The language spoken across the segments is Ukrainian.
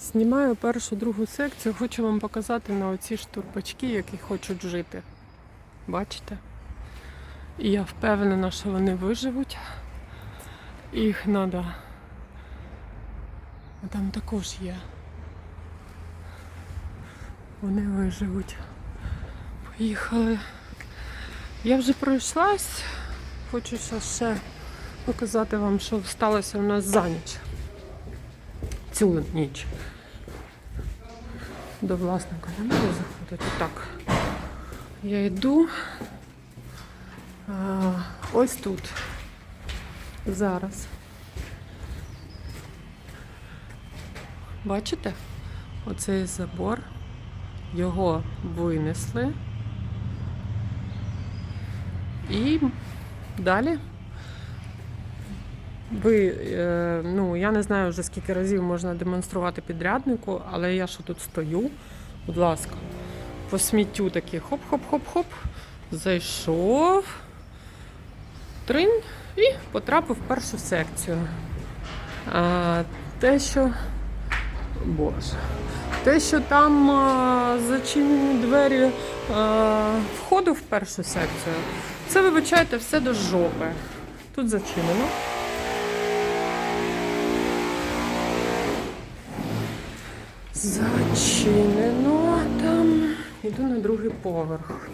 Знімаю першу другу секцію, хочу вам показати на оці штурпачки, які хочуть жити. Бачите? І я впевнена, що вони виживуть. Їх треба. Там також є. Вони виживуть. Поїхали. Я вже пройшлась. Хочу ще показати вам, що сталося у нас за ніч. Цю ніч. До власника не можу заходити. Так. Я йду. А, ось тут. Зараз. Бачите? Оцей забор. Його винесли. І далі ви, е, ну я не знаю вже скільки разів можна демонструвати підряднику, але я що тут стою, будь ласка, по сміттю такий хоп-хоп-хоп-хоп, зайшов, тринь і потрапив в першу секцію. А, те, що. Боже. Те, що там а, зачинені двері а, входу в першу секцію, це вибачайте все до жопи. Тут зачинено. Зачинено там. Іду на другий поверх.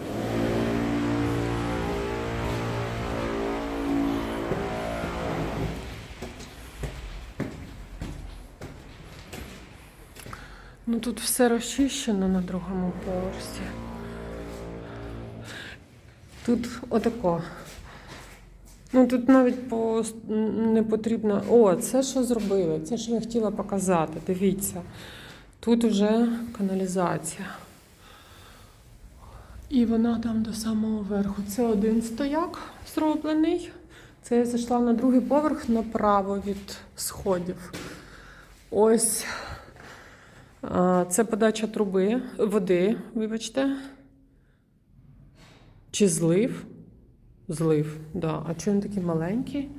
Ну тут все розчищено на другому поверсі. Тут отако. Ну тут навіть по не потрібно. О, це що зробили? Це ж я хотіла показати. Дивіться. Тут вже каналізація. І вона там до самого верху. Це один стояк зроблений. Це я зайшла на другий поверх направо від сходів. Ось це подача труби, води, вибачте. Чи злив? Злив, да. А чому він такий маленький?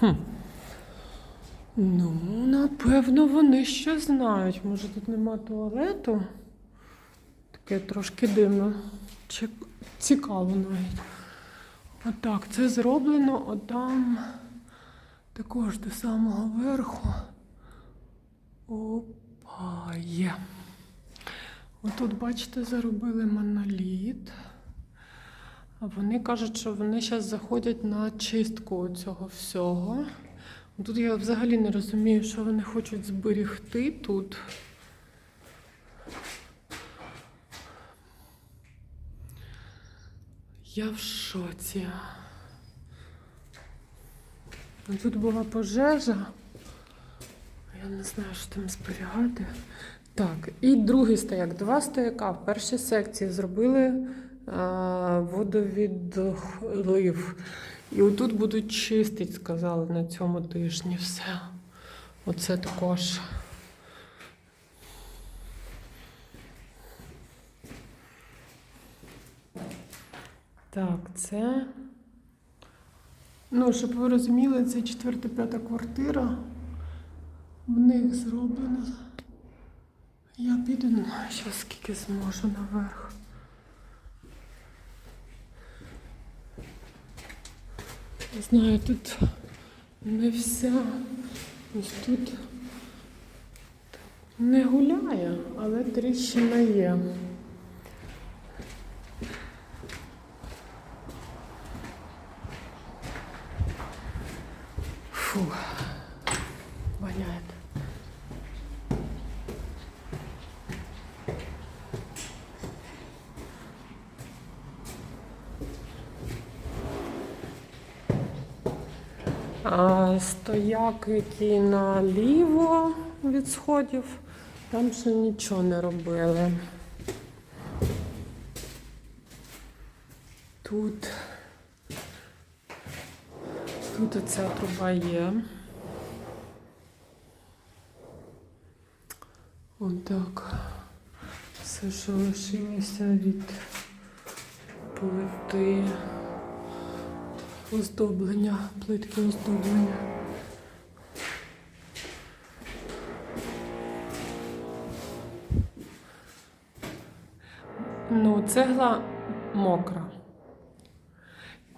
Хм. Ну, напевно, вони ще знають. Може, тут нема туалету. Таке трошки дивно. Цікаво навіть. Отак, це зроблено отам також до самого верху. Опа, є. Отут, бачите, заробили моноліт. Вони кажуть, що вони зараз заходять на чистку цього всього. Тут я взагалі не розумію, що вони хочуть зберігти тут. Я в шоці. Тут була пожежа. Я не знаю, що там зберігати. Так, і другий стояк. Два стояка в першій секції зробили а, водовідлив. І отут будуть чистити, сказали на цьому тижні все. Оце також. Так, це. Ну, щоб ви розуміли, це четверта-п'ята квартира. В них зроблено. Я піду, знаю, ще скільки зможу наверх. Знаю, тут не вся. Ось тут не гуляє, але тріщина є. Фу, воняет. А, стояк, який наліво від сходів, там ще нічого не робили. Тут, тут оця труба є. Отак. Все, що лишилося від плити оздоблення, плитки оздоблення. Ну, цегла мокра.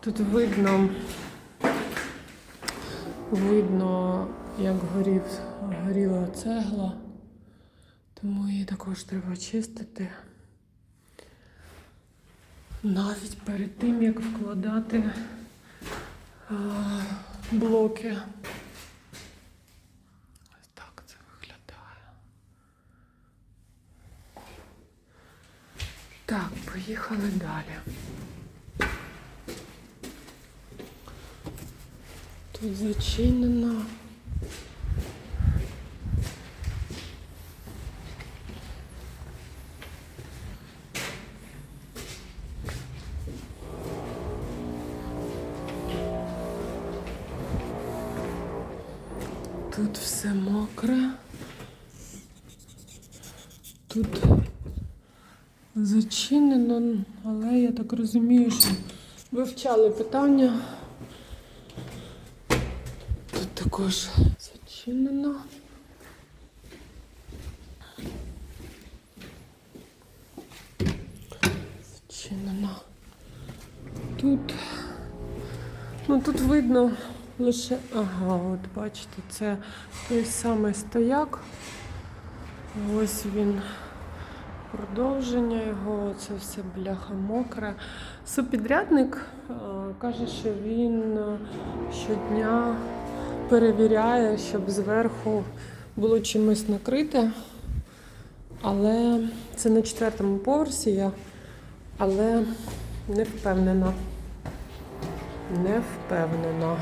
Тут видно, видно, як горів, горіла цегла, тому її також треба чистити. Навіть перед тим, як вкладати блоки. Ось так це виглядає. Так, поїхали далі. Тут зачинено. Тут все мокре. Тут зачинено, але я так розумію, що вивчали питання. Тут також зачинено. Зачинено. Тут, ну тут видно лише, ага, от бачите, це той самий стояк. Ось він. Продовження його, це все бляха мокре. Субпідрядник е, каже, що він е, щодня перевіряє, щоб зверху було чимось накрите. Але це на четвертому поверсі я, але не впевнена. Не впевнена.